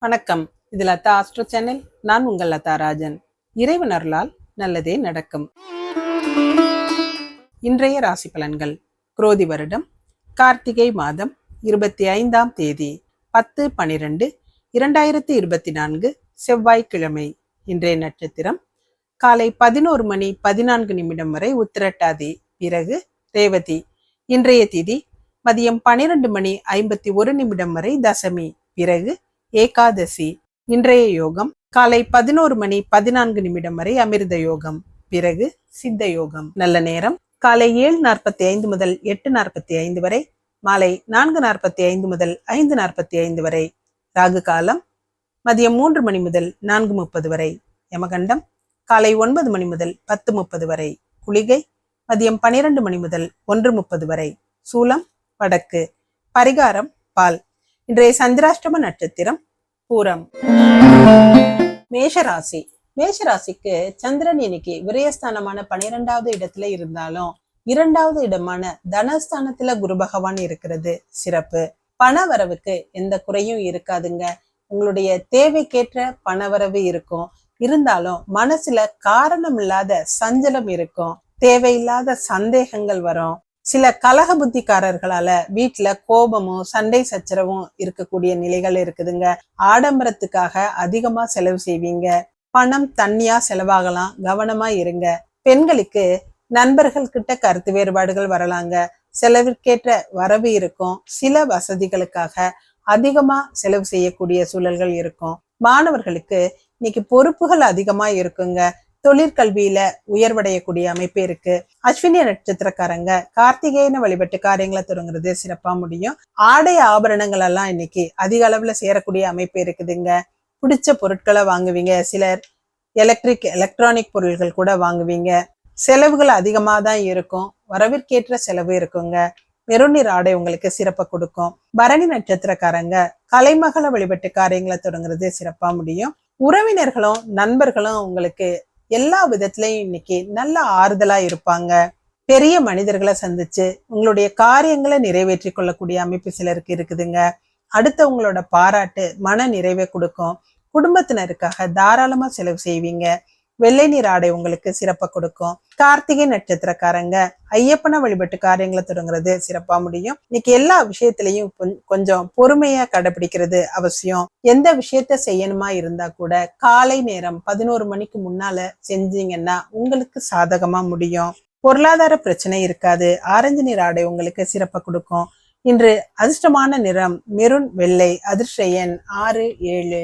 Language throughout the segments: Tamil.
வணக்கம். இது லதா ஆஸ்ட்ரோ சேனல் நான் உங்கள் லதா ராஜன். இறைவன் நல்லதே நடக்கும். இன்றைய ராசி பலன்கள். குரோதி வருடம் கார்த்திகை மாதம் இருபத்தி ஐந்தாம் தேதி பத்து பனிரெண்டு இரண்டாயிரத்தி இருபத்தி நான்கு செவ்வாய்க்கிழமை. இன்றைய நட்சத்திரம் காலை பதினோரு மணி பதினான்கு நிமிடம் வரை உத்திரட்டாதி. பிறகு ரேவதி. இன்றைய திதி மதியம் பனிரெண்டு மணி ஐம்பத்தி ஒரு நிமிடம் வரை தசமி. பிறகு ஏகாதசி இன்றைய யோகம் காலை பதினோரு மணி பதினான்கு நிமிடம் வரை அமிர்த யோகம் பிறகு சித்த யோகம். நல்ல நேரம் காலை ஏழு நாற்பத்தி ஐந்து முதல் எட்டு நாற்பத்தி ஐந்து வரை மாலை நான்கு நாற்பத்தி ஐந்து முதல் ஐந்து நாற்பத்தி ஐந்து வரை ராகு காலம் மதியம் மூன்று மணி முதல் நான்கு முப்பது வரை யமகண்டம் காலை ஒன்பது மணி முதல் பத்து முப்பது வரை குளிகை மதியம் பனிரெண்டு மணி முதல் ஒன்று முப்பது வரை சூலம் வடக்கு பரிகாரம் பால். இன்றைய சந்திராஷ்டம நட்சத்திரம் பூரம். மேஷராசி. மேஷராசிக்கு சந்திரன் இன்னைக்கு விரயஸ்தானமான பனிரெண்டாவது இடத்துல இருந்தாலும் இரண்டாவது இடமான தனஸ்தானத்துல குரு பகவான் இருக்கிறது சிறப்பு. பண வரவுக்கு எந்த குறையும் இருக்காதுங்க. உங்களுடைய தேவைக்கேற்ற பணவரவு இருக்கும். இருந்தாலும் மனசுல காரணம் இல்லாத சஞ்சலம் இருக்கும். தேவையில்லாத சந்தேகங்கள் வரும். சில கலக புத்திக்காரர்களால வீட்டுல கோபமும் சண்டை சச்சரவும் இருக்கக்கூடிய நிலைகள் இருக்குதுங்க. ஆடம்பரத்துக்காக அதிகமா செலவு செய்வீங்க. பணம் தண்ணியா செலவாகலாம். கவனமா இருங்க. பெண்களுக்கு நண்பர்கள் கிட்ட கருத்து வேறுபாடுகள் வரலாங்க. செலவிற்கேற்ற வரவு இருக்கும். சில வசதிகளுக்காக அதிகமா செலவு செய்யக்கூடிய சூழல்கள் இருக்கும். மாணவர்களுக்கு இன்னைக்கு பொறுப்புகள் அதிகமா இருக்குங்க. தொழிற்கல்வியில உயர்வடையக்கூடிய அமைப்பு இருக்கு. அஸ்வினி நட்சத்திரக்காரங்க கார்த்திகேயன வழிபட்டு காரியங்களை தொடங்குறது சிறப்பா முடியும். ஆடை ஆபரணங்கள் எல்லாம் இன்னைக்கு அதிக அளவுல சேரக்கூடிய அமைப்பு இருக்குதுங்க. பிடிச்ச பொருட்களை வாங்குவீங்க. சிலர் எலக்ட்ரிக் எலக்ட்ரானிக் பொருள்கள் கூட வாங்குவீங்க. செலவுகள் அதிகமாக தான் இருக்கும். வரவிற்கேற்ற செலவு இருக்குங்க. மெருநீர் ஆடை உங்களுக்கு சிறப்பை கொடுக்கும். பரணி நட்சத்திரக்காரங்க கலைமகளை வழிபட்டு காரியங்களை தொடங்குறது சிறப்பா முடியும். உறவினர்களும் நண்பர்களும் உங்களுக்கு எல்லா விதத்துலயும் இன்னைக்கு நல்ல ஆறுதலா இருப்பாங்க. பெரிய மனிதர்களை சந்திச்சு உங்களுடைய காரியங்களை நிறைவேற்றி கொள்ளக்கூடிய அமைப்பு சிலருக்கு இருக்குதுங்க. அடுத்தவங்களோட பாராட்டு மன நிறைவை கொடுக்கும். குடும்பத்தினருக்காக தாராளமா செலவு செய்வீங்க. வெள்ளை நீர் ஆடை உங்களுக்கு சிறப்பை கொடுக்கும். கார்த்திகை நட்சத்திரக்காரங்க ஐயப்பனை வழிபட்டு காரியங்களை தொடங்குறது சிறப்பா முடியும். இன்னைக்கு எல்லா விஷயத்திலையும் கொஞ்சம் பொறுமையா கடைபிடிக்கிறது அவசியம். எந்த விஷயத்த செய்யணுமா இருந்தா கூட காலை நேரம் பதினோரு மணிக்கு முன்னால செஞ்சீங்கன்னா உங்களுக்கு சாதகமா முடியும். பொருளாதார பிரச்சனை இருக்காது. ஆரஞ்சு நீர் ஆடை உங்களுக்கு சிறப்பை கொடுக்கும். இன்று அதிர்ஷ்டமான நிறம் மெருன் வெள்ளை அதிர்ஷ்ட எண் ஆறு ஏழு.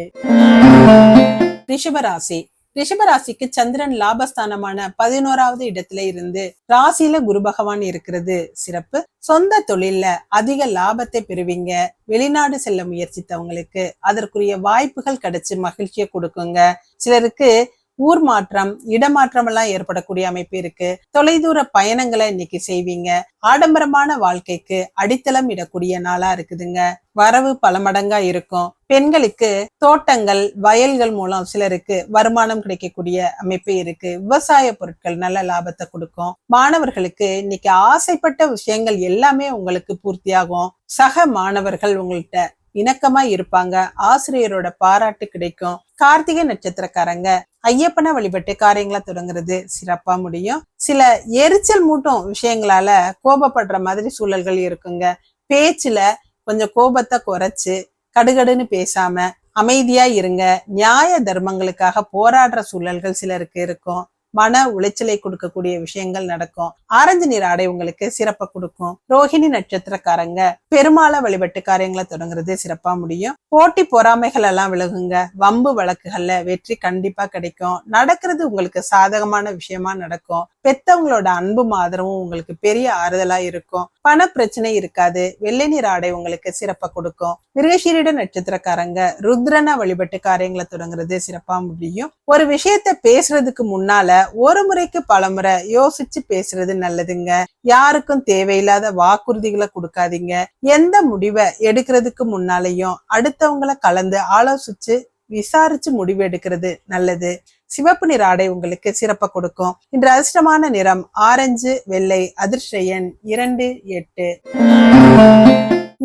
ரிஷபராசி ரிஷபராசிக்கு சந்திரன் லாபஸ்தானமான பதினோராவது இடத்துல இருந்து ராசியில குரு பகவான் இருக்கிறது. சிறப்பு. சொந்த தொழில்ல அதிக லாபத்தை பெறுவீங்க. வெளிநாடு செல்ல முயற்சித்தவங்களுக்கு அதற்குரிய வாய்ப்புகள் கிடைச்சு மகிழ்ச்சியை கொடுக்குங்க. சிலருக்கு ஊர் மாற்றம் இடமாற்றம் எல்லாம் ஏற்படக்கூடிய அமைப்பு இருக்கு. தொலைதூர பயணங்களை இன்னைக்கு செய்வீங்க. ஆடம்பரமான வாழ்க்கைக்கு அடித்தளம் இடக்கூடிய நாளா இருக்குதுங்க. வரவு பல மடங்கா இருக்கும். பெண்களுக்கு தோட்டங்கள் வயல்கள் மூலம் சிலருக்கு வருமானம் கிடைக்கக்கூடிய அமைப்பு இருக்கு. விவசாய பொருட்கள் நல்ல லாபத்தை கொடுக்கும். மாணவர்களுக்கு இன்னைக்கு ஆசைப்பட்ட விஷயங்கள் எல்லாமே உங்களுக்கு பூர்த்தியாகும். சக மாணவர்கள் உங்கள்கிட்ட இணக்கமா இருப்பாங்க. ஆசிரியரோட பாராட்டு கிடைக்கும். கார்த்திகை நட்சத்திரக்காரங்க ஐயப்பனை வழிபட்டு காரியங்களை தொடங்குறது சிறப்பா முடியும். சில எரிச்சல் மூட்டும் விஷயங்களால கோபப்படுற மாதிரி சூழல்கள் இருக்குங்க. பேச்சுல கொஞ்சம் கோபத்தை குறைச்சு கடுகடுன்னு பேசாம அமைதியா இருங்க. நியாய தர்மங்களுக்காக போராடுற சூழல்கள் சிலருக்கு இருக்கும். மன உளைச்சலை கொடுக்கக்கூடிய விஷயங்கள் நடக்கும். ஆரஞ்சு நீர் ஆடை உங்களுக்கு சிறப்பை கொடுக்கும். ரோஹிணி நட்சத்திரக்காரங்க பெருமாளை வழிபட்டு காரியங்களை தொடங்குறது சிறப்பா முடியும். போட்டி பொறாமைகள் எல்லாம் விலகுங்க. வம்பு வழக்குகள்ல வெற்றி கண்டிப்பா கிடைக்கும். நடக்கிறது உங்களுக்கு சாதகமான விஷயமா நடக்கும். பெத்தவங்களோட அன்பும் ஆதரவும் உங்களுக்கு பெரிய ஆறுதலா இருக்கும். பண பிரச்சனை இருக்காது. வெள்ளை நீர் ஆடை உங்களுக்கு சிறப்பை கொடுக்கும். மிருகசீரிட நட்சத்திரக்காரங்க ருத்ரனை வழிபட்டு காரியங்களை தொடங்குறது சிறப்பா முடியும். ஒரு விஷயத்த பேசுறதுக்கு முன்னால ஒரு முறைக்கு பல முறை யோசிச்சு பேசுறது நல்லதுங்க. யாருக்கும் தேவையில்லாத வாக்குறுதிகளை கொடுக்காதீங்க. எந்த முடிவை எடுக்கிறதுக்கு முன்னாலையும் அடுத்தவங்களை கலந்து ஆலோசிச்சு விசாரிச்சு முடிவு எடுக்கிறது நல்லது. சிவப்பு நிற ஆடை உங்களுக்கு சிறப்பை கொடுக்கும். இன்று அதிர்ஷ்டமான நிறம் ஆரஞ்சு வெள்ளை அதிர்ஷ்டயன் இரண்டு எட்டு.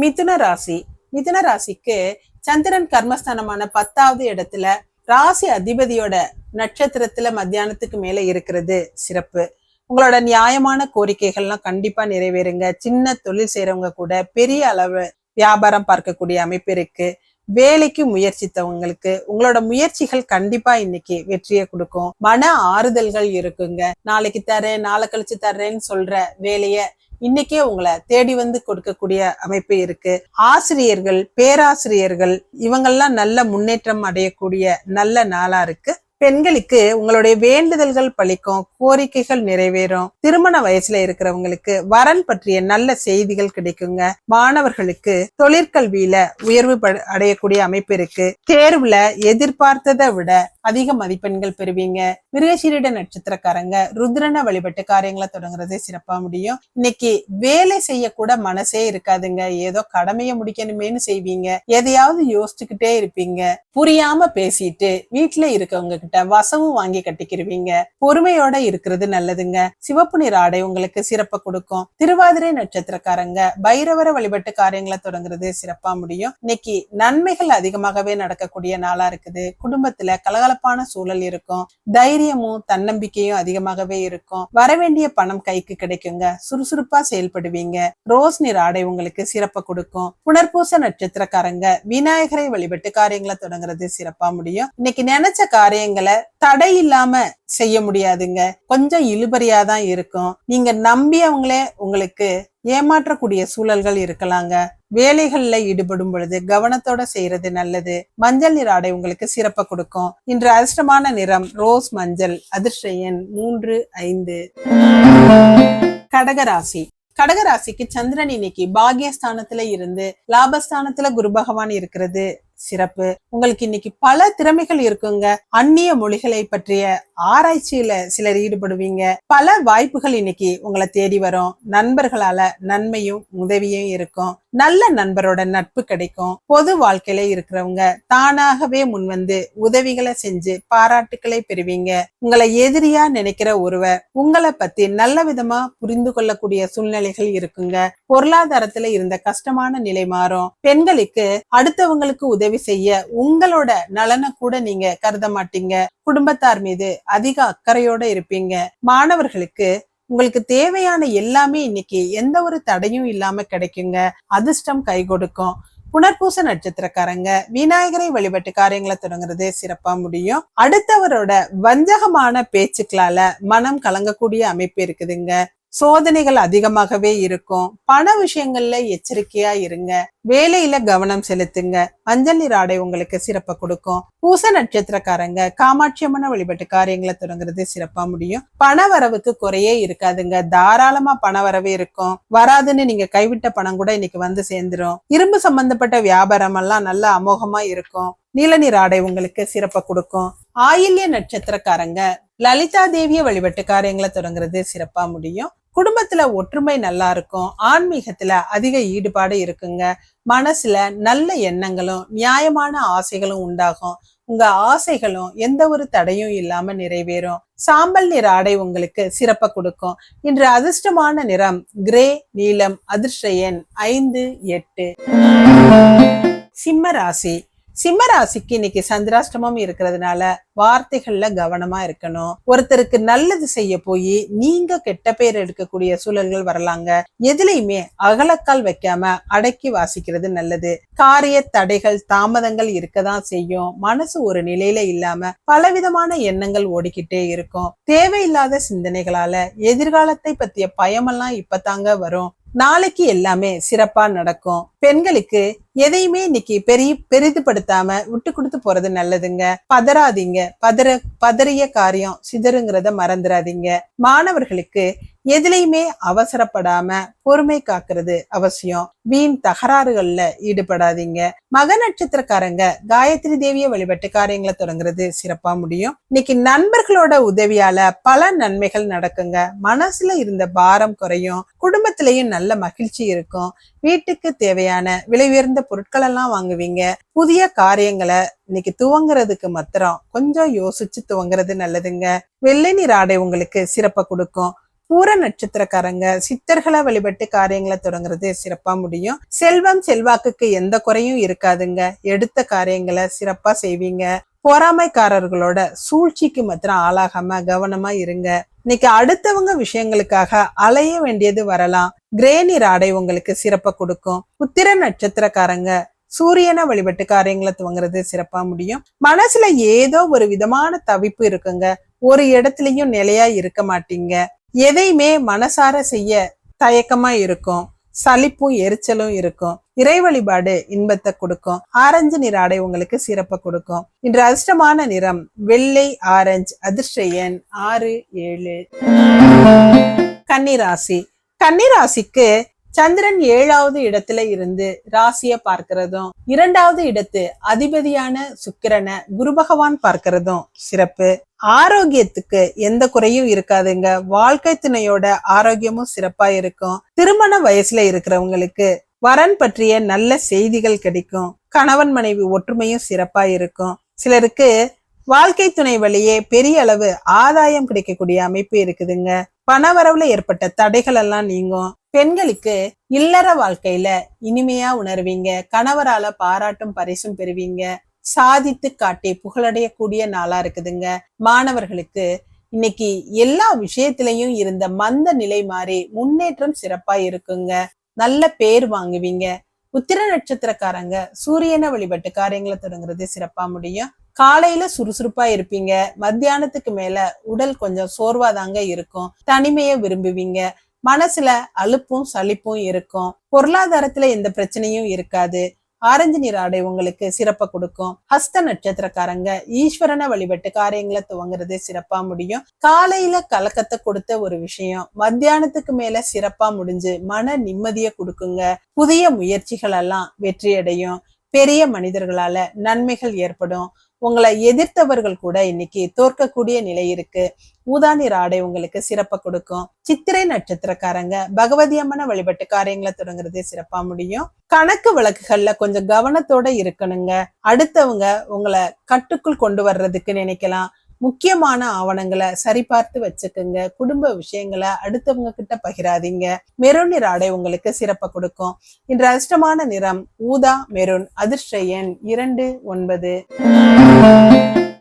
மிதுன ராசி. மிதுன ராசிக்கு சந்திரன் கர்மஸ்தானமான பத்தாவது இடத்துல ராசி அதிபதியோட நட்சத்திரத்துல மத்தியானத்துக்கு மேல இருக்கிறது சிறப்பு. உங்களோட நியாயமான கோரிக்கைகள்லாம் கண்டிப்பா நிறைவேறுங்க. சின்ன தொழில் செய்யறவங்க கூட பெரிய அளவு வியாபாரம் பார்க்கக்கூடிய அமைப்பு இருக்கு. வேலைக்கு முயற்சித்தவங்களுக்கு உங்களோட முயற்சிகள் கண்டிப்பா இன்னைக்கு வெற்றியை கொடுக்கும். மன ஆறுதல்கள் இருக்குங்க. நாளைக்கு தரேன் நாளை கழிச்சு தர்றேன்னு சொல்ற வேலைய இன்னைக்கே உங்களை தேடி வந்து கொடுக்கக்கூடிய அமைப்பு இருக்கு. ஆசிரியர்கள் பேராசிரியர்கள் இவங்கெல்லாம் நல்ல முன்னேற்றம் அடையக்கூடிய நல்ல நாளா இருக்கு. பெண்களுக்கு உங்களுடைய வேண்டுதல்கள் பழிக்கும் கோரிக்கைகள் நிறைவேறும் திருமண வயசுல இருக்கிறவங்களுக்கு வரன் பற்றிய நல்ல செய்திகள் கிடைக்குங்க. மாணவர்களுக்கு தொழிற்கல்வியில உயர்வு அடையக்கூடிய அமைப்பு இருக்கு. தேர்வுல எதிர்பார்த்ததை விட அதிக மதிப்பெண்கள் பெறுவீங்க. மிருகசீரிட நட்சத்திரக்காரங்க ருத்ரனை வழிபட்டு காரியங்களை தொடங்குறது சிறப்பா முடியும். இன்னைக்கு வேலை செய்யக்கூட மனசே இருக்காதுங்க. ஏதோ கடமையை முடிக்கணுமேனு செய்வீங்க. எதையாவது யோசிச்சுக்கிட்டே இருப்பீங்க. புரியாம பேசிட்டு வீட்டுல இருக்கவங்க கிட்ட வசவும் வாங்கி கட்டிக்கிருவீங்க. பொறுமையோட இருக்கிறது நல்லதுங்க. சிவப்பு நிற ஆடை உங்களுக்கு சிறப்பை கொடுக்கும். திருவாதிரை நட்சத்திரக்காரங்க பைரவரை வழிபட்டு காரியங்களை தொடங்குறது சிறப்பா முடியும். இன்னைக்கு நன்மைகள் அதிகமாகவே நடக்கக்கூடிய நாளா இருக்குது. குடும்பத்துல சிறப்பான சூழல் இருக்கும். தைரியமும் தன்னம்பிக்கையும் அதிகமாகவே இருக்கும். வரவேண்டிய பணம் கைக்கு கிடைக்குங்க. சுறுசுறுப்பா செயல்படுவீங்க. ரோஸ் நிற ஆடை உங்களுக்கு சிறப்பை கொடுக்கும். புனர்பூச நட்சத்திரக்காரங்க விநாயகரை வழிபட்டு காரியங்களை தொடங்குறது சிறப்பா முடியும். இன்னைக்கு நினைச்ச காரியங்களை தடை இல்லாம செய்ய முடியாதுங்க. கொஞ்சம் இழுபறியா தான் இருக்கும். நீங்க நம்பியவங்களே உங்களுக்கு ஏமாற்றக்கூடிய சூழல்கள் இருக்கலாங்க. வேலைகள்ல ஈடுபடும் பொழுது கவனத்தோட செய்யறது நல்லது. மஞ்சள் நிற ஆடை உங்களுக்கு சிறப்பை கொடுக்கும். இன்று அதிர்ஷ்டமான நிறம் ரோஸ் மஞ்சள். அதிர்ஷ்ட எண் மூன்று ஐந்து. கடகராசி. கடகராசிக்கு சந்திரன் இன்னைக்கு பாகியஸ்தானத்துல இருந்து லாபஸ்தானத்துல குரு பகவான் இருக்கிறது. சிறப்பு. உங்களுக்கு இன்னைக்கு பல திறமைகள் இருக்குங்க. அந்நிய மொழிகளை பற்றிய ஆராய்ச்சியில சிலர் ஈடுபடுவீங்க. பல வாய்ப்புகள் இன்னைக்கு உங்களை தேடி வரும். நண்பர்களால நன்மையும் உதவியும் இருக்கும். நல்ல நண்பரோட நட்பு கிடைக்கும். பொது வாழ்க்கையில இருக்கிறவங்க தானாகவே முன்வந்து உதவிகளை செஞ்சு பாராட்டுக்களை பெறுவீங்க. உங்களை எதிரியா நினைக்கிற ஒருவர் உங்களை பத்தி நல்ல விதமா புரிந்து கொள்ளக்கூடிய சூழ்நிலைகள் இருக்குங்க. பொருளாதாரத்துல இருந்த கஷ்டமான நிலை மாறும். பெண்களுக்கு அடுத்தவங்களுக்கு உதவி செய்ய உங்களோட நலனை கூட நீங்க கருத மாட்டீங்க. குடும்பத்தார் மீது அதிக அக்கறையோட இருப்பீங்க. மாணவர்களுக்கு உங்களுக்கு தேவையான எல்லாமே இன்னைக்கு எந்த ஒரு தடையும் இல்லாம கிடைக்குங்க. அதிர்ஷ்டம் கை கொடுக்கும். புனர்பூச நட்சத்திரக்காரங்க விநாயகரை வழிபட்டு காரியங்களை தொடங்குறது சிறப்பா முடியும். அடுத்தவரோட வஞ்சகமான பேச்சுக்களால மனம் கலங்கக்கூடிய அமைப்பு இருக்குதுங்க. சோதனைகள் அதிகமாகவே இருக்கும். பண விஷயங்கள்ல எச்சரிக்கையா இருங்க. வேலையில கவனம் செலுத்துங்க. மஞ்சள் நீர் ஆடை உங்களுக்கு சிறப்பை கொடுக்கும். பூச நட்சத்திரக்காரங்க காமாட்சியமான வழிபட்டு காரியங்களை தொடங்குறது சிறப்பா முடியும். பண வரவுக்கு குறையே இருக்காதுங்க. தாராளமா பண வரவே இருக்கும். வராதுன்னு நீங்க கைவிட்ட பணம் கூட இன்னைக்கு வந்து சேர்ந்துரும். இரும்பு சம்பந்தப்பட்ட வியாபாரம் எல்லாம் நல்ல அமோகமா இருக்கும். நீலநீர் ஆடை உங்களுக்கு சிறப்பை கொடுக்கும். ஆயில்ய நட்சத்திரக்காரங்க லலிதா தேவிய வழிபட்டு காரியங்களை தொடங்குறது சிறப்பா முடியும். குடும்பத்துல ஒற்றுமை நல்லா இருக்கும் ஆன்மீகத்துல அதிக ஈடுபாடு இருக்குங்க. மனசுல நல்ல எண்ணங்களும் நியாயமான ஆசைகளும் உண்டாகும். உங்க ஆசைகளும் எந்த ஒரு தடையும் இல்லாம நிறைவேறும். சாம்பல் நிற ஆடை உங்களுக்கு சிறப்ப கொடுக்கும். இன்று அதிர்ஷ்டமான நிறம் கிரே நீலம் அதிர்ஷ்ட எண் ஐந்து எட்டு. சிம்ம ராசி சிம்மராசிக்கு இன்னைக்கு சந்திராஷ்டமம் இருக்கிறதுனால வார்த்தைகள்ல கவனமா இருக்கணும். ஒருத்தருக்கு நல்லது செய்ய போய் நீங்க கெட்ட பேர் எடுக்கக்கூடிய சூழல்கள் வரலாங்க. எதுலையுமே அகலக்கால் வைக்காம அடக்கி வாசிக்கிறது நல்லது. காரிய தடைகள் தாமதங்கள் இருக்கதான் செய்யும். மனசு ஒரு நிலையில இல்லாம பலவிதமான எண்ணங்கள் ஓடிக்கிட்டே இருக்கும். தேவையில்லாத சிந்தனைகளால எதிர்காலத்தை பத்திய பயமெல்லாம் இப்பதாங்க வரும். நாளைக்கு எல்லாமே சிறப்பா நடக்கும். பெண்களுக்கு எதையுமே இன்னைக்கு பெரிய பெரிதுபடுத்தாம விட்டு கொடுத்து போறது நல்லதுங்க. பதறாதீங்க. பதற பதறிய காரியம் சிதறுங்கிறத மறந்துடாதீங்க மாணவர்களுக்கு எதுலையுமே அவசரப்படாம பொறுமை காக்குறது அவசியம். வீண் தகராறுகள்ல ஈடுபடாதீங்க. மக நட்சத்திரக்காரங்க காயத்ரி தேவிய வழிபட்டு காரியங்களை தொடங்குறது சிறப்பா முடியும். இன்னைக்கு நண்பர்களோட உதவியால பல நன்மைகள் நடக்குங்க. மனசுல இருந்த பாரம் குறையும். குடும்பத்திலையும் நல்ல மகிழ்ச்சி இருக்கும். வீட்டுக்கு தேவையான விலை உயர்ந்த பொருட்கள் எல்லாம் வாங்குவீங்க. புதிய காரியங்களை இன்னைக்கு துவங்குறதுக்கு மாத்திரம் கொஞ்சம் யோசிச்சு துவங்குறது நல்லதுங்க. வெள்ளை நீர் ஆடை உங்களுக்கு சிறப்பை கொடுக்கும். பூர நட்சத்திரக்காரங்க சித்தர்களை வழிபட்டு காரியங்களை தொடங்குறது சிறப்பா முடியும். செல்வம் செல்வாக்குக்கு எந்த குறையும் இருக்காதுங்க. எடுத்த காரியங்களை சிறப்பா செய்வீங்க. பொறாமைக்காரர்களோட சூழ்ச்சிக்கு மாத்திரம் ஆளாகாம கவனமா இருங்க. இன்னைக்கு அடுத்தவங்க விஷயங்களுக்காக அலைய வேண்டியது வரலாம். கிரேனிர் ஆடை உங்களுக்கு சிறப்பை கொடுக்கும். உத்திர நட்சத்திரக்காரங்க சூரியனை வழிபட்டு காரியங்களை துவங்குறது சிறப்பா முடியும். மனசுல ஏதோ ஒரு விதமான தவிப்பு இருக்குங்க. ஒரு இடத்துலயும் நிலையா இருக்க மாட்டீங்க. எதையுமே மனசார செய்ய தயக்கமா இருக்கும். சலிப்பும் எரிச்சலும் இருக்கும். இறை வழிபாடு இன்பத்தை கொடுக்கும். ஆரஞ்சு நிற ஆடை உங்களுக்கு சிறப்பை கொடுக்கும். இன்று அதிர்ஷ்டமான நிறம் வெள்ளை ஆரஞ்சு அதிர்ஷ்ட எண் ஆறு ஏழு. கன்னிராசி. கன்னிராசிக்கு சந்திரன் ஏழாவது இடத்துல இருந்து ராசிய பார்க்கிறதும் இரண்டாவது இடத்து அதிபதியான சுக்கிரனை குரு பகவான் பார்க்கிறதும் சிறப்பு. ஆரோக்கியத்துக்கு எந்த குறையும் இருக்காதுங்க. வாழ்க்கை துணையோட ஆரோக்கியமும் சிறப்பா இருக்கும். திருமண வயசுல இருக்கிறவங்களுக்கு வரன் பற்றிய நல்ல செய்திகள் கிடைக்கும். கணவன் மனைவி ஒற்றுமையும் சிறப்பா இருக்கும். சிலருக்கு வாழ்க்கை துணை வழியே பெரிய அளவு ஆதாயம் கிடைக்கக்கூடிய அமைப்பு இருக்குதுங்க. பணவரவுல ஏற்பட்ட தடைகள் எல்லாம் நீங்கும். பெண்களுக்கு இல்லற வாழ்க்கையில இனிமையா உணர்வீங்க. கணவரால பாராட்டும் பரிசும் பெறுவீங்க. சாதித்து காட்டி புகழடையக்கூடிய நாளா இருக்குதுங்க. மாணவர்களுக்கு இன்னைக்கு எல்லா விஷயத்திலையும் இருந்த மந்த நிலை மாறி முன்னேற்றம் சிறப்பா இருக்குங்க. நல்ல பேர் வாங்குவீங்க. உத்திர நட்சத்திரக்காரங்க சூரியனை வழிபட்டு காரியங்களை தொடங்குறது சிறப்பா முடியும். காலையில சுறுசுறுப்பா இருப்பீங்க. மத்தியானத்துக்கு மேல உடல் கொஞ்சம் சோர்வாதாங்க இருக்கும். தனிமையை விரும்புவீங்க. மனசுல அலுப்பும் சலிப்பும் இருக்கும். பொருளாதாரத்துல எந்த பிரச்சனையும் இருக்காது. ஆரஞ்சு நிற ஆடை உங்களுக்கு சிறப்பை கொடுக்கும். ஹஸ்த நட்சத்திரக்காரங்க ஈஸ்வரனை வழிபட்டு காரியங்களை துவங்குறது சிறப்பா முடியும். காலையில கலக்கத்தை கொடுத்த ஒரு விஷயம் மத்தியானத்துக்கு மேல சிறப்பா முடிஞ்சு மன நிம்மதியை கொடுக்குங்க. புதிய முயற்சிகள் எல்லாம் வெற்றியடையும். பெரிய மனிதர்களால நன்மைகள் ஏற்படும். உங்களை எதிர்த்தவர்கள் கூட இன்னைக்கு தோற்கக்கூடிய நிலை இருக்கு. ஊதாநீர் ஆடை உங்களுக்கு சிறப்பை கொடுக்கும். சித்திரை நட்சத்திரக்காரங்க பகவதி அம்மனை வழிபட்டு காரியங்களை தொடங்குறதே சிறப்பா முடியும். கணக்கு வழக்குகள்ல கொஞ்சம் கவனத்தோட இருக்கணுங்க. அடுத்தவங்க உங்களை கட்டுக்குள் கொண்டு வர்றதுக்கு நினைக்கலாம். முக்கியமான ஆவணங்களை சரிபார்த்து வச்சுக்குங்க. குடும்ப விஷயங்களை அடுத்தவங்க கிட்ட பகிராதீங்க. மெரூன் நிற ஆடை உங்களுக்கு சிறப்பை கொடுக்கும். இன்று அதிர்ஷ்டமான நிறம் ஊதா மெரூன். அதிர்ஷ்ட எண் இரண்டு ஒன்பது.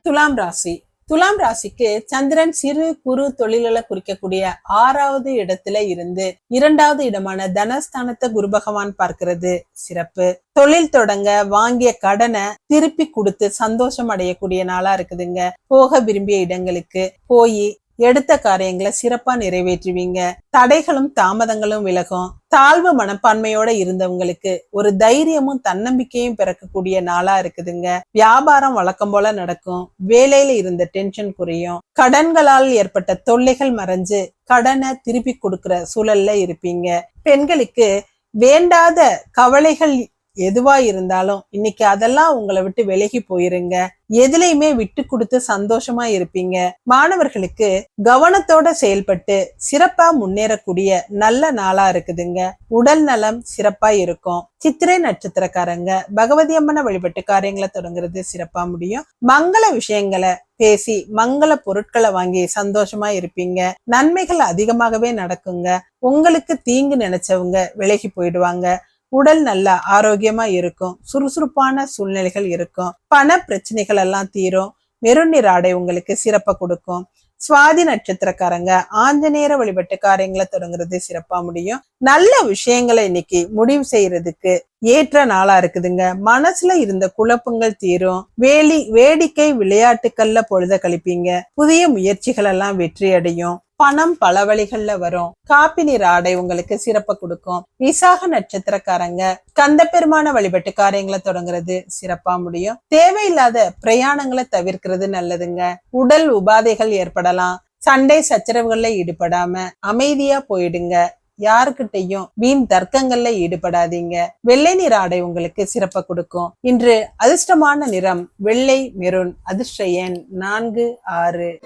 துலாம் ராசி. துலாம் ராசிக்கு சந்திரன் சிறு குறு தொழில்களை குறிக்கக்கூடிய ஆறாவது இடத்துல இருந்து இரண்டாவது இடமான தனஸ்தானத்தை குரு பகவான் பார்க்கிறது. சிறப்பு. தொழில் தொடங்க வாங்கிய கடனை திருப்பி கொடுத்து சந்தோஷம் அடையக்கூடிய நாளா இருக்குதுங்க. போக விரும்பிய இடங்களுக்கு போய் எடுத்த காரியங்களை சிறப்பா நிறைவேற்றுவீங்க. தடைகளும் தாமதங்களும் விலகும். தாழ்வு மனப்பான்மையோட இருந்தவங்களுக்கு ஒரு தைரியமும் தன்னம்பிக்கையும் பிறக்கக்கூடிய நாளா இருக்குதுங்க. வியாபாரம் வழக்கம் போல நடக்கும். வேலையில இருந்த டென்ஷன் குறையும். கடன்களால் ஏற்பட்ட தொல்லைகள் மறைஞ்சு கடனை திருப்பி கொடுக்கிற சூழல்ல இருப்பீங்க. பெண்களுக்கு வேண்டாத கவலைகள் எதுவா இருந்தாலும் இன்னைக்கு அதெல்லாம் உங்களை விட்டு விலகி போயிருங்க. எதுலையுமே விட்டு கொடுத்து சந்தோஷமா இருப்பீங்க. மாணவர்களுக்கு கவனத்தோட செயல்பட்டு சிறப்பா முன்னேறக்கூடிய நல்ல நாளா இருக்குதுங்க. உடல் நலம் சிறப்பா இருக்கும். சித்திரை நட்சத்திரக்காரங்க பகவதி அம்மனை வழிபட்டு காரியங்களை தொடங்குறது சிறப்பா முடியும். மங்கள விஷயங்களை பேசி மங்கள பொருட்களை வாங்கி சந்தோஷமா இருப்பீங்க. நன்மைகள் அதிகமாகவே நடக்குங்க. உங்களுக்கு தீங்கு நினைச்சவங்க விலகி போயிடுவாங்க. உடல் நல்ல ஆரோக்கியமா இருக்கும் சுறுசுறுப்பான சூழ்நிலைகள் இருக்கும் பண பிரச்சனைகள் எல்லாம் தீரும் மெருநிற ஆடை உங்களுக்கு சிறப்பை கொடுக்கும். சுவாதி நட்சத்திரக்காரங்க ஆஞ்சநேயர வழிபட்டு காரியங்களை தொடங்குறது சிறப்பா முடியும். நல்ல விஷயங்களை இன்னைக்கு முடிவு செய்யறதுக்கு ஏற்ற நாளா இருக்குதுங்க. மனசுல இருந்த குழப்பங்கள் தீரும். வேலி வேடிக்கை விளையாட்டுக்கள்ல பொழுத கழிப்பீங்க. புதிய முயற்சிகள் எல்லாம் வெற்றி அடையும் பணம் பல வழிகள்ல வரும். காப்பி நீர் ஆடை உங்களுக்கு சிறப்பை கொடுக்கும். விசாக நட்சத்திரக்காரங்க கந்த பெருமான வழிபட்டு காரியங்களை தொடங்குறது சிறப்பா முடியும். தேவையில்லாத பிரயாணங்களை தவிர்க்கிறது நல்லதுங்க. உடல் உபாதைகள் ஏற்படலாம். சண்டை சச்சரவுகள்ல ஈடுபடாம அமைதியா போயிடுங்க. யாருக்கிட்டையும் வீண் தர்க்கங்கள்ல ஈடுபடாதீங்க. வெள்ளை நிற ஆடை உங்களுக்கு சிறப்பை கொடுக்கும். இன்று அதிர்ஷ்டமான நிறம் வெள்ளை மெருன் அதிர்ஷ்ட எண் நான்கு ஆறு.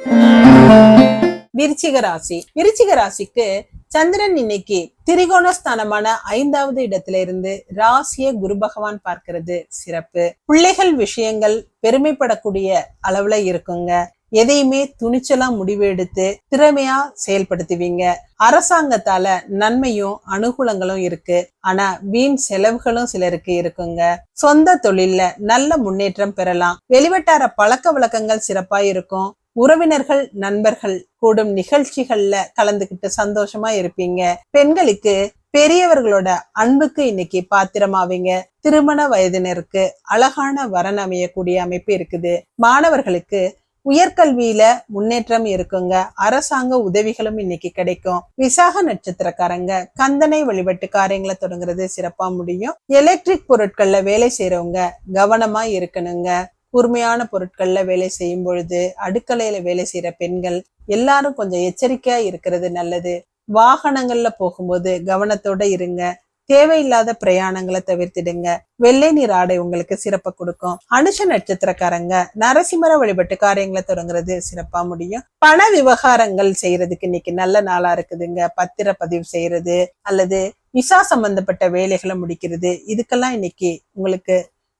விருச்சிக ராசி. விருச்சிக ராசிக்கு சந்திரன் இன்னைக்கு திரிகோணஸ்தானமான ஐந்தாவது இடத்துல இருந்து ராசிய குரு பகவான் பார்க்கிறது சிறப்பு. பிள்ளைகள் விஷயங்கள் பெருமைப்படக்கூடிய அளவுல இருக்குங்க. எதையுமே துணிச்சலா முடிவு எடுத்து திறமையா செயல்படுத்துவீங்க. அரசாங்கத்தால நன்மையும் அனுகூலங்களும் இருக்கு. ஆனா வீண் செலவுகளும் சிலருக்கு இருக்குங்க. சொந்த தொழில்ல நல்ல முன்னேற்றம் பெறலாம். வெளிவட்டார பழக்க வழக்கங்கள் சிறப்பா இருக்கும். உறவினர்கள் நண்பர்கள் கூடும் நிகழ்ச்சிகள்ல கலந்துகிட்டு சந்தோஷமா இருப்பீங்க. பெண்களுக்கு பெரியவர்களோட அன்புக்கு இன்னைக்கு பாத்திரமாவீங்க. திருமண வயதினருக்கு அழகான வரன் அமையக்கூடிய அமைப்பு இருக்குது. மாணவர்களுக்கு உயர்கல்வியில முன்னேற்றம் இருக்குங்க. அரசாங்க உதவிகளும் இன்னைக்கு கிடைக்கும். விசாக நட்சத்திரக்காரங்க கந்தனை வழிபட்டு காரியங்களை தொடங்குறது சிறப்பா முடியும். எலக்ட்ரிக் பொருட்கள்ல வேலை செய்யறவங்க கவனமா இருக்கணுங்க. கூர்மையான பொருட்கள்ல வேலை செய்யும் பொழுது அடுக்கலையில வேலை செய்யற பெண்கள் எல்லாரும் கொஞ்சம் எச்சரிக்கையா இருக்கிறது நல்லது. வாகனங்கள்ல போகும்போது கவனத்தோட இருங்க. தேவையில்லாத பிரயாணங்களை தவிர்த்திடுங்க. வெள்ளை நீர் ஆடை உங்களுக்கு சிறப்பை கொடுக்கும். அனுஷ நட்சத்திரக்காரங்க நரசிம்மர வழிபட்டு காரியங்களை தொடங்குறது சிறப்பா முடியும். பண விவகாரங்கள் செய்யறதுக்கு இன்னைக்கு நல்ல நாளா இருக்குதுங்க. பத்திர பதிவு செய்யறது அல்லது விசா சம்பந்தப்பட்ட வேலைகளை முடிக்கிறது. இதுக்கெல்லாம் இன்னைக்கு உங்களுக்கு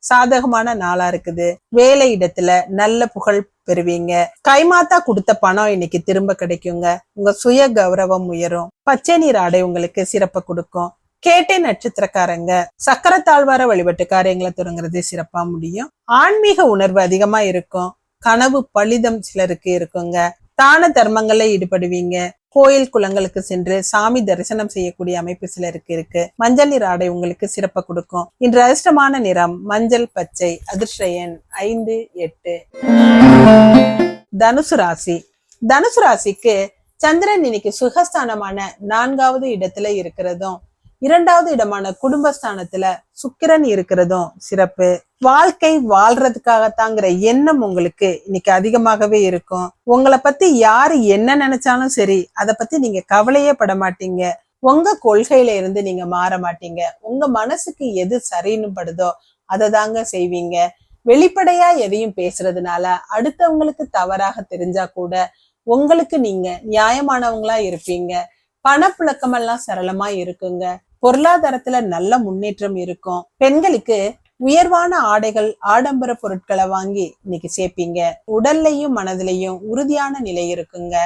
சாதகமான நாளா இருக்குது. வேலை இடத்துல நல்ல புகழ் பெறுவீங்க. கைமாத்தா கொடுத்த பணம் இன்னைக்கு திரும்ப கிடைக்குங்க. உங்க சுய கௌரவம் உயரும். பச்சை நீர் ஆடை உங்களுக்கு சிறப்பை கொடுக்கும். கேட்டை நட்சத்திரக்காரங்க சக்கர தாழ்வார வழிபட்டு காரியங்களை தொடங்குறது சிறப்பா முடியும். ஆன்மீக உணர்வு அதிகமா இருக்கும். கனவு பலிதம் சிலருக்கு இருக்குங்க. தான தர்மங்கள்ல ஈடுபடுவீங்க. கோயில் குளங்களுக்கு சென்று சாமி தரிசனம் செய்யக்கூடிய அமைப்பு சிலருக்கு இருக்கு. மஞ்சள் நீர் ஆடை உங்களுக்கு சிறப்பை கொடுக்கும். இன்று அதிர்ஷ்டமான நிறம் மஞ்சள் பச்சை அதிர்ஷயன் ஐந்து எட்டு. தனுசு ராசி. தனுசு ராசிக்கு சந்திரன் இன்னைக்கு சுகஸ்தானமான நான்காவது இடத்துல இருக்கிறதும் இரண்டாவது இடமான குடும்பஸ்தானத்துல சுக்கிரன் இருக்கிறதும் சிறப்பு. வாழ்க்கை வாழ்றதுக்காகத்தாங்கிற எண்ணம் உங்களுக்கு இன்னைக்கு அதிகமாகவே இருக்கும். உங்களை பத்தி யாரு என்ன நினைச்சாலும் சரி அதை பத்தி நீங்க கவலையே பட மாட்டீங்க. உங்க கொள்கையில இருந்து நீங்க மாற மாட்டீங்க. உங்க மனசுக்கு எது சரின்னு படுதோ அதை தாங்க செய்வீங்க. வெளிப்படையா எதையும் பேசுறதுனால அடுத்தவங்களுக்கு தவறாக தெரிஞ்சா கூட உங்களுக்கு நீங்க நியாயமானவங்களா இருப்பீங்க. பணப்புழக்கம் எல்லாம் சரளமா இருக்குங்க. பொருளாதாரத்துல நல்ல முன்னேற்றம் இருக்கும். பெண்களுக்கு உயர்வான ஆடைகள் ஆடம்பர பொருட்களை வாங்கி இன்னைக்கு சேர்ப்பீங்க உடல்லையும் மனதிலையும் உறுதியான நிலை இருக்குங்க.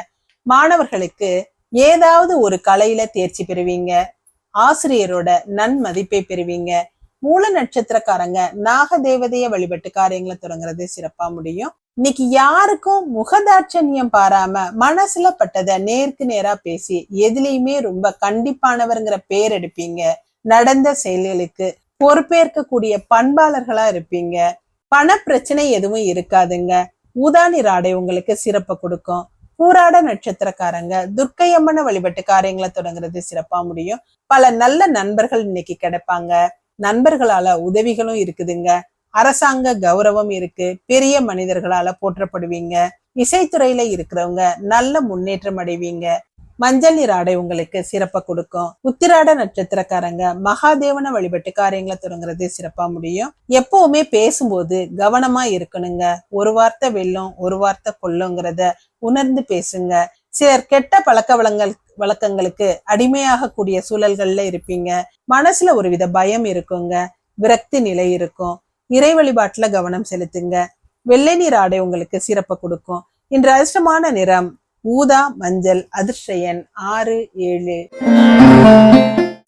மாணவர்களுக்கு ஏதாவது ஒரு கலையில தேர்ச்சி பெறுவீங்க. ஆசிரியரோட நன்மதிப்பை பெறுவீங்க. மூல நட்சத்திரக்காரங்க நாக தேவதைய வழிபட்டு காரியங்களை தொடங்குறது சிறப்பா முடியும். இன்னைக்கு யாருக்கும் முகதாட்சண்யம் பாராம மனசுல பட்டத நேருக்கு நேரா பேசி எதுலையுமே ரொம்ப கண்டிப்பானவருங்கிற பேர் எடுப்பீங்க. நடந்த செயல்களுக்கு பொறுப்பேற்கக்கூடிய பண்பாளர்களா இருப்பீங்க. பண பிரச்சனை எதுவும் இருக்காதுங்க. ஊதானி ராடை உங்களுக்கு சிறப்பை கொடுக்கும். பூராட நட்சத்திரக்காரங்க துர்க்கையம்மன வழிபட்டு காரியங்களை தொடங்குறது சிறப்பா முடியும். பல நல்ல நண்பர்கள் இன்னைக்கு கிடைப்பாங்க. நண்பர்களால உதவிகளும் இருக்குதுங்க. அரசாங்க கௌரவம் இருக்கு. பெரிய மனிதர்களால போற்றப்படுவீங்க. இசைத்துறையில இருக்கிறவங்க நல்ல முன்னேற்றம் அடைவீங்க. மஞ்சள் நீர் ஆடை உங்களுக்கு சிறப்பா கொடுக்கும். உத்திராட நட்சத்திரக்காரங்க மகாதேவனை வழிபட்டு காரியங்களை தொடங்குறது சிறப்பா முடியும். எப்பவுமே பேசும்போது கவனமா இருக்கணுங்க. ஒரு வார்த்தை வெல்லும் ஒரு வார்த்தை கொல்லுங்கிறத உணர்ந்து பேசுங்க. சிலர் கெட்ட பழக்க வளங்கள் வழக்கங்களுக்கு அடிமையாக கூடிய சூழல்கள்ல இருப்பீங்க. மனசுல ஒரு வித பயம் இருக்குங்க. விரக்தி நிலை இருக்கும். இறை வழிபாட்டுல கவனம் செலுத்துங்க. வெள்ளை நீர் ஆடை உங்களுக்கு சிறப்பை கொடுக்கும். இன்று அதிர்ஷ்டமான நிறம் ஊதா மஞ்சள் அதிர்ஷ்டயன் ஆறு ஏழு.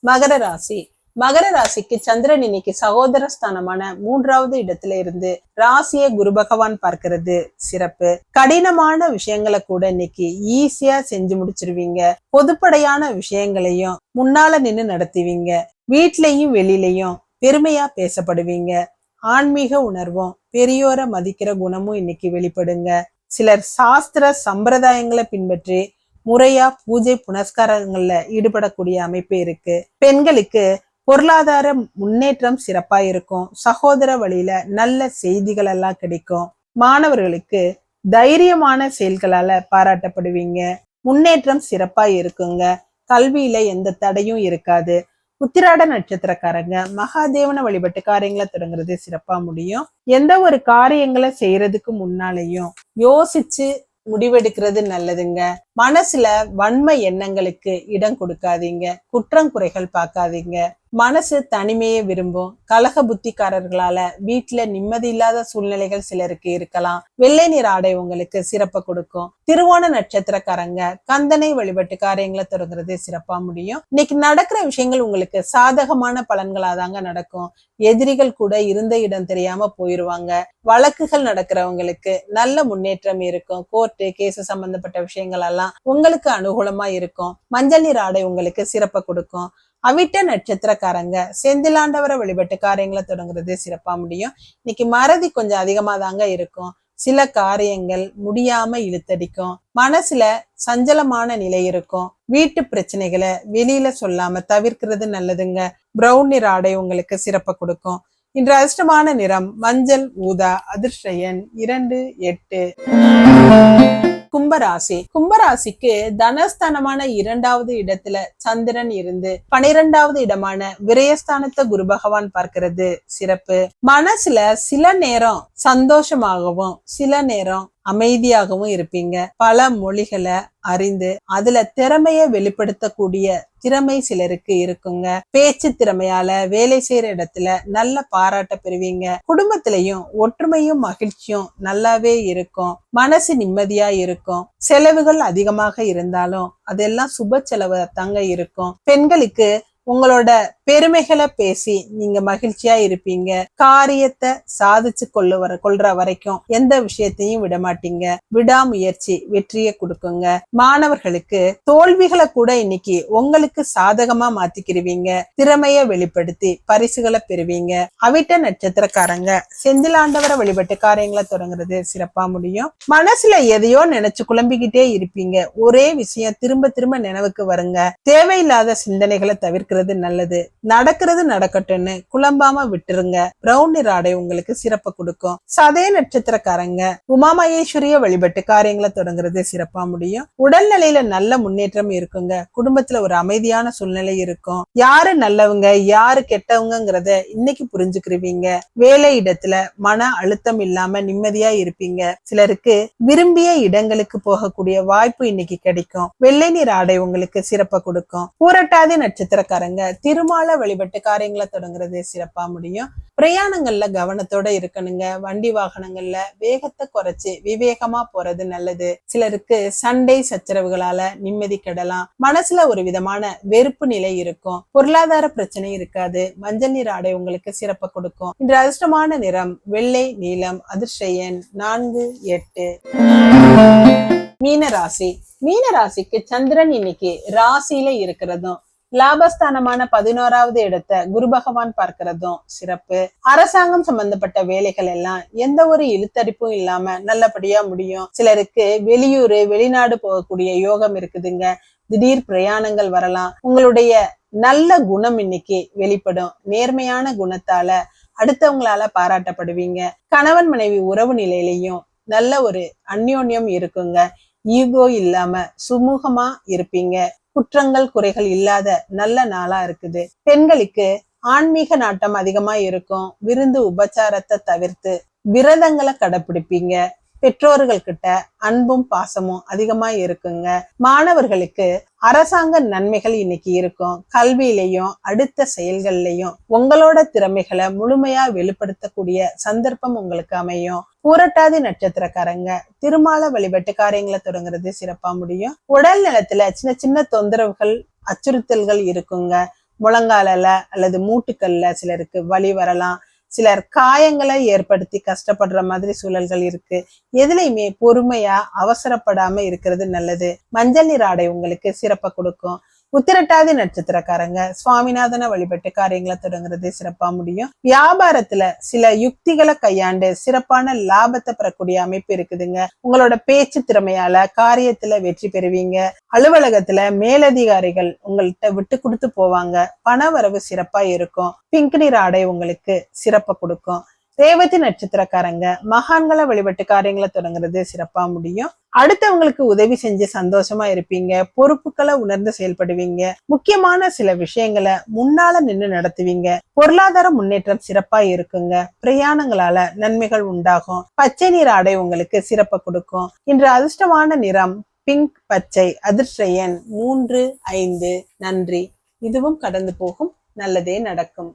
மகர ராசி. மகர ராசிக்கு சந்திரன் இன்னைக்கு சகோதர ஸ்தானமான மூன்றாவது இடத்துல இருந்து ராசியை குரு பகவான் பார்க்கிறது சிறப்பு. கடினமான விஷயங்களை கூட இன்னைக்கு ஈஸியா செஞ்சு முடிச்சிருவீங்க. பொதுப்படையான விஷயங்களையும் முன்னால நின்னு நடத்துவீங்க. வீட்லயும் வெளியிலயும் பெருமையா பேசப்படுவீங்க. ஆன்மீக உணர்வும். பெரியோரை மதிக்கிற குணமும் இன்னைக்கு வெளிப்படுங்க. சிலர் சாஸ்திர சம்பிரதாயங்களை பின்பற்றி முறையா பூஜை புனஸ்காரங்கள்ல ஈடுபடக்கூடிய அமைப்பு இருக்கு. பெண்களுக்கு பொருளாதார முன்னேற்றம் சிறப்பா இருக்கும். சகோதர வழியில நல்ல செய்திகள் எல்லாம் கிடைக்கும். மாணவர்களுக்கு தைரியமான செயல்களால பாராட்டப்படுவீங்க. முன்னேற்றம் சிறப்பா இருக்குங்க. கல்வியில எந்த தடையும் இருக்காது. உத்திராட நட்சத்திரக்காரங்க மகாதேவனை வழிபட்டுக்காரங்களை தொடங்குறது சிறப்பா முடியும். எந்த ஒரு காரியங்களை செய்யறதுக்கு முன்னாலேயும் யோசிச்சு முடிவெடுக்கிறது நல்லதுங்க. மனசுல வன்மை எண்ணங்களுக்கு இடம் கொடுக்காதீங்க. குற்றம் குறைகள் பார்க்காதீங்க. மனசு தனிமையை விரும்பும். கலக புத்திக்காரர்களால வீட்டுல நிம்மதி இல்லாத சூழ்நிலைகள் சிலருக்கு இருக்கலாம். வெள்ளை நிற ஆடை உங்களுக்கு சிறப்பை கொடுக்கும். திருவோண நட்சத்திரக்காரங்க கந்தனை வழிபட்டு காரியங்களை தொடங்குறது சிறப்பா முடியும். இன்னைக்கு நடக்கிற விஷயங்கள் உங்களுக்கு சாதகமான பலன்களா தாங்க நடக்கும். எதிரிகள் கூட இருந்த இடம் தெரியாம போயிருவாங்க. வழக்குகள் நடக்கிறவங்களுக்கு நல்ல முன்னேற்றம் இருக்கும். கோர்ட்டு கேஸ் சம்பந்தப்பட்ட விஷயங்கள் எல்லாம் உங்களுக்கு அனுகூலமா இருக்கும். மஞ்சள் நீர் ஆடை உங்களுக்கு சிறப்பை கொடுக்கும். அவிட்ட நட்சத்திரக்காரங்க செந்திலாண்டவரை வழிபட்டு காரியங்களை தொடங்குறது சிறப்பா முடியும். இன்னைக்கு மறதி கொஞ்சம் அதிகமா தாங்க இருக்கும். சில காரியங்கள் முடியாம இழுத்தடிக்கும். மனசுல சஞ்சலமான நிலை இருக்கும். வீட்டு பிரச்சனைகளை வெளியில சொல்லாம தவிர்க்கிறது நல்லதுங்க. பிரவுன் நிற ஆடை உங்களுக்கு சிறப்பை கொடுக்கும். இன்று அதிர்ஷ்டமான நிறம் மஞ்சள் ஊதா அதிர்ஷ்ட எண் இரண்டு எட்டு. கும்பராசி. கும்பராசிக்கு தனஸ்தானமான இரண்டாவது இடத்துல சந்திரன் இருந்து பனிரெண்டாவது இடமான விரயஸ்தானத்தை குரு பகவான் பார்க்கிறது. சிறப்பு. மனசுல சில நேரம் சந்தோஷமாகவும் சில நேரம் அமைதியாகவும் இருப்பீங்க. பல மொழிகளை அறிந்து அதுல திறமைய வெளிப்படுத்தக்கூடிய திறமை சிலருக்கு இருக்குங்க. பேச்சு திறமையால வேலை செய்யற இடத்துல நல்ல பாராட்ட பெறுவீங்க. குடும்பத்திலையும் ஒற்றுமையும் மகிழ்ச்சியும் நல்லாவே இருக்கும். மனசு நிம்மதியா இருக்கும். செலவுகள் அதிகமாக இருந்தாலும் அதெல்லாம் சுப செலவு தாங்க இருக்கும். பெண்களுக்கு உங்களோட பெருமைகளை பேசி நீங்க மகிழ்ச்சியா இருப்பீங்க. காரியத்தை சாதிச்சு கொள்ள வர கொள்ற வரைக்கும் எந்த விஷயத்தையும் விட மாட்டீங்க. விடாமுயற்சி வெற்றியை கொடுக்குங்க. மாணவர்களுக்கு தோல்விகளை கூட இன்னைக்கு உங்களுக்கு சாதகமா மாத்திக்கிருவீங்க. திறமைய வெளிப்படுத்தி பரிசுகளை பெறுவீங்க. அவிட்ட நட்சத்திரக்காரங்க செந்திலாண்டவரை வழிபட்டு காரியங்களை தொடங்குறது சிறப்பா முடியும். மனசுல எதையோ நினைச்சு குழம்பிக்கிட்டே இருப்பீங்க. ஒரே விஷயம் திரும்ப திரும்ப நினைவுக்கு வருங்க. தேவையில்லாத சிந்தனைகளை தவிர்க்கிறது நல்லது. நடக்கிறது நடக்கட்டும்னு குழம்பாம விட்டுருங்க. பிரவுன் நிற ஆடை உங்களுக்கு சிறப்பை கொடுக்கும். சதய நட்சத்திரக்காரங்க உமா மகேஸ்வரிய வழிபட்டு காரியங்களை தொடங்குறது சிறப்பா முடியும். உடல்நிலையில நல்ல முன்னேற்றம் இருக்குங்க. குடும்பத்துல ஒரு அமைதியான சூழ்நிலை இருக்கும். யாரு நல்லவங்க யாரு கெட்டவங்கிறத இன்னைக்கு புரிஞ்சுக்கிருவீங்க. வேலை இடத்துல மன அழுத்தம் இல்லாம நிம்மதியா இருப்பீங்க. சிலருக்கு விரும்பிய இடங்களுக்கு போகக்கூடிய வாய்ப்பு இன்னைக்கு கிடைக்கும். வெள்ளை நீர் ஆடை உங்களுக்கு சிறப்பை கொடுக்கும். பூரட்டாதி நட்சத்திரக்காரங்க திருமால வழிபட்டு காரியங்களை தொடங்குறது சிறப்பா முடியும். பிரயாணங்கள்ல கவனத்தோட இருக்கணுங்க. வண்டி வாகனங்கள்ல வேகத்தை குறைச்சு விவேகமா போறது நல்லது. சிலருக்கு சண்டை சச்சரவுகளால நிம்மதி கெடலாம். மனசுல ஒரு விதமான வெறுப்பு நிலை இருக்கும். பொருளாதார பிரச்சனை இருக்காது. மஞ்சள் நீர் ஆடை உங்களுக்கு சிறப்பை கொடுக்கும். இன்று அதிர்ஷ்டமான நிறம் வெள்ளை நீலம் அதிர்ஷ்ட எண் நான்கு எட்டு. மீன ராசி மீன ராசிக்கு சந்திரன் இன்னைக்கு ராசியில இருக்கிறதும் லாபஸ்தானமான பதினோராவது இடத்தை குரு பகவான் பார்க்கிறதும் சிறப்பு. அரசாங்கம் சம்பந்தப்பட்ட வேலைகள் எல்லாம் எந்த ஒரு இழுத்தடிப்பும் இல்லாம நல்லபடியா முடியும். சிலருக்கு வெளியூரு வெளிநாடு போகக்கூடிய யோகம் இருக்குதுங்க. திடீர் பிரயாணங்கள் வரலாம். உங்களுடைய நல்ல குணம் இன்னைக்கு வெளிப்படும். நேர்மையான குணத்தால அடுத்தவங்களால பாராட்டப்படுவீங்க. கணவன் மனைவி உறவு நிலையிலையும் நல்ல ஒரு அந்யோன்யம் இருக்குங்க. ஈகோ இல்லாம சுமூகமா இருப்பீங்க. குற்றங்கள் குறைகள் இல்லாத நல்ல நாளா இருக்குது. பெண்களுக்கு ஆன்மீக நாட்டம் அதிகமா இருக்கும். விருந்து உபச்சாரத்தை தவிர்த்து விரதங்களை கடைபிடிப்பீங்க பெற்றோர்கள் கிட்ட அன்பும் பாசமும் அதிகமா இருக்குங்க. மாணவர்களுக்கு அரசாங்க நன்மைகள் இன்னைக்கு இருக்கும். கல்வியிலையும் அடுத்த செயல்கள்லையும் உங்களோட திறமைகளை முழுமையா வெளிப்படுத்தக்கூடிய சந்தர்ப்பம் உங்களுக்கு அமையும். பூரட்டாதி நட்சத்திரக்காரங்க திருமால வழிபட்டு காரியங்களை தொடங்குறது சிறப்பா முடியும். உடல் நலத்துல சின்ன சின்ன தொந்தரவுகள் அச்சுறுத்தல்கள் இருக்குங்க. முழங்கால அல்லது மூட்டுக்கல்ல சிலருக்கு வலி வரலாம். சிலர் காயங்களை ஏற்படுத்தி கஷ்டப்படுற மாதிரி சூழல்கள் இருக்கு. எதுலையுமே பொறுமையா அவசரப்படாம இருக்கிறது நல்லது. மஞ்சள் நீர் ஆடை உங்களுக்கு சிறப்பை கொடுக்கும். உத்திரட்டாதி நட்சத்திரக்காரங்க சுவாமிநாதனை வழிபட்டு காரியங்களை தொடங்குறதே சிறப்பா முடியும். வியாபாரத்துல சில யுக்திகளை கையாண்டு சிறப்பான லாபத்தை பெறக்கூடிய அமைப்பு இருக்குதுங்க. உங்களோட பேச்சு திறமையால காரியத்துல வெற்றி பெறுவீங்க. அலுவலகத்துல மேலதிகாரிகள் உங்கள்கிட்ட விட்டு கொடுத்து போவாங்க. பண வரவு சிறப்பா இருக்கும். பிங்க் நிற ஆடை உங்களுக்கு சிறப்பை கொடுக்கும். ரேவதி நட்சத்திரக்காரங்க மகான்களை வழிபட்டு காரியங்களை தொடங்குறது சிறப்பா முடியும். அடுத்தவங்களுக்கு உதவி செஞ்சு சந்தோஷமா இருப்பீங்க பொறுப்புகளை உணர்ந்து செயல்படுவீங்க முக்கியமான சில விஷயங்களை முன்னால நின்று நடத்துவீங்க. பொருளாதார முன்னேற்றம் சிறப்பா இருக்குங்க. பிரயாணங்களால நன்மைகள் உண்டாகும். பச்சை நீர் ஆடை உங்களுக்கு சிறப்பை கொடுக்கும். இன்று அதிர்ஷ்டமான நிறம் பிங்க் பச்சை அதிர்ஷ்ட எண் மூன்று ஐந்து. நன்றி. இதுவும் கடந்து போகும். நல்லதே நடக்கும்.